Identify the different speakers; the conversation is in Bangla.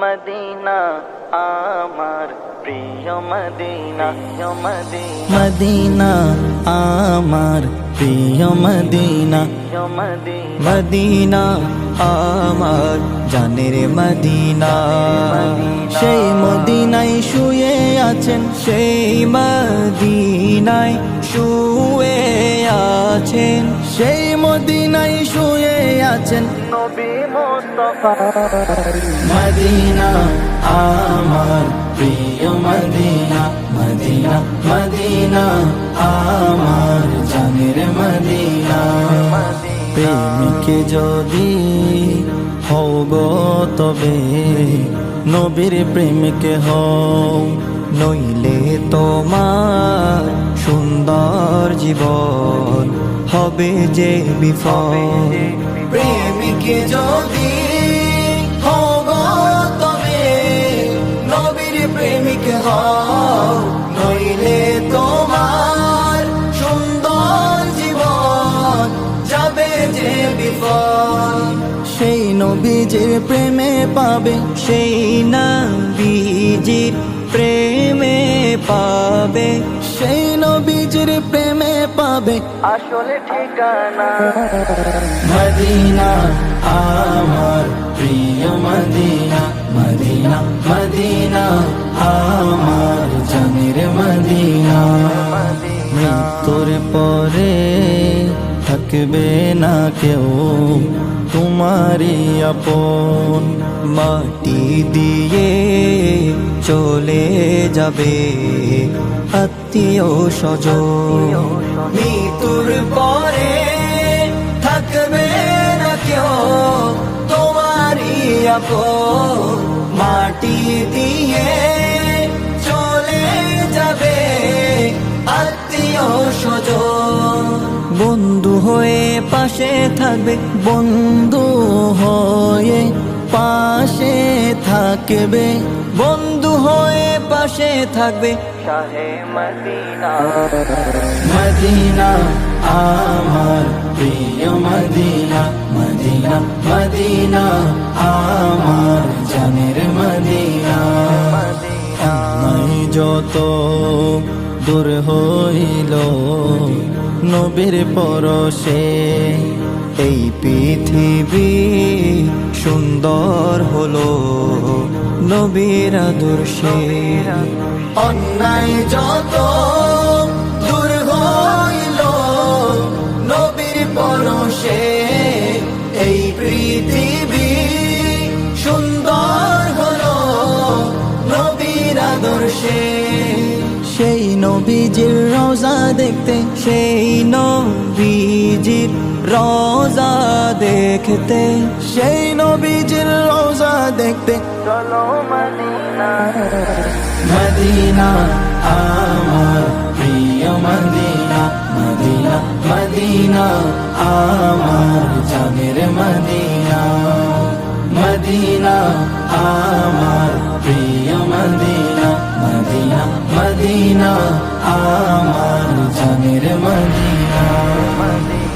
Speaker 1: মদিনা আমার প্রিয় মদিনা মদিনা। মদিনা আমার প্রিয় মদিনা। প্রিয় মদিনা।
Speaker 2: মদিনা আমার জানের মদিনা।
Speaker 1: সেই মদিনায় শুয়ে আছেন
Speaker 2: সেই মদিনায় শুয়ে আছেন।
Speaker 1: সেই মদিনায় শুয়ে আছেন। মদিনা, আমার প্রিয় মদিনা মদিনা মদিনা, আমার জানের মদিনা। প্রেমিকে যদি হও তবে নবীর প্রেমিকে হও,
Speaker 2: নইলে তোমার সুন্দর জীবন। হবে যে বিফল।
Speaker 1: প্রেমিকে যদি গো তবে নবীর প্রেমিক হও, নইলে তোমার সুন্দর জীবন যাবে যে বিফল। সেই নবীজির প্রেমে পাবে,
Speaker 2: সেই নবীজির প্রেমে পাবে।
Speaker 1: সেই নবীজির প্রেমে পাবে আসলে ঠিকানা। মদিনা আমার প্রিয় মদিনা মদিনা মদিনা আমার জানের মদিনা। মৃত্যুর পরে থাকবে না কেউ তোমারই আপন
Speaker 2: মাটি দিয়ে চলে যাবে আত্মীয় স্বজন।
Speaker 1: আপন মাটি দিয়ে চলে যাবে আত্মীয় স্বজন।
Speaker 2: বন্ধু হয়ে পাশে থাকবে,
Speaker 1: বন্ধু হয়ে পাশে থাকবে।
Speaker 2: বন্ধু হয়ে পাশে থাকবে। শাহে মদিনা।
Speaker 1: মদিনা আমার প্রিয় মদিনা মদিনা মদিনা আমার জানের মদিনা। যত দূর হইল নবীর পরশে
Speaker 2: এই পৃথিবী সুন্দর হলো। নবীর আদর্শে।
Speaker 1: অন্যায় যত দূর হইল নবীর পরশে এই পৃথিবী সুন্দর হলো নবীর আদর্শে। সেই নবীজির রোজা দেখতে
Speaker 2: সেই নবীজির রোজা দেখতে
Speaker 1: সেই নবীজির রোজা দেখতে। চলো মদিনা। মদিনা আমার প্রিয় মদিনা মদিনা মদিনা আমার জানের মদিনা। মদিনা আমার মদিনা আমার জানের মদিনা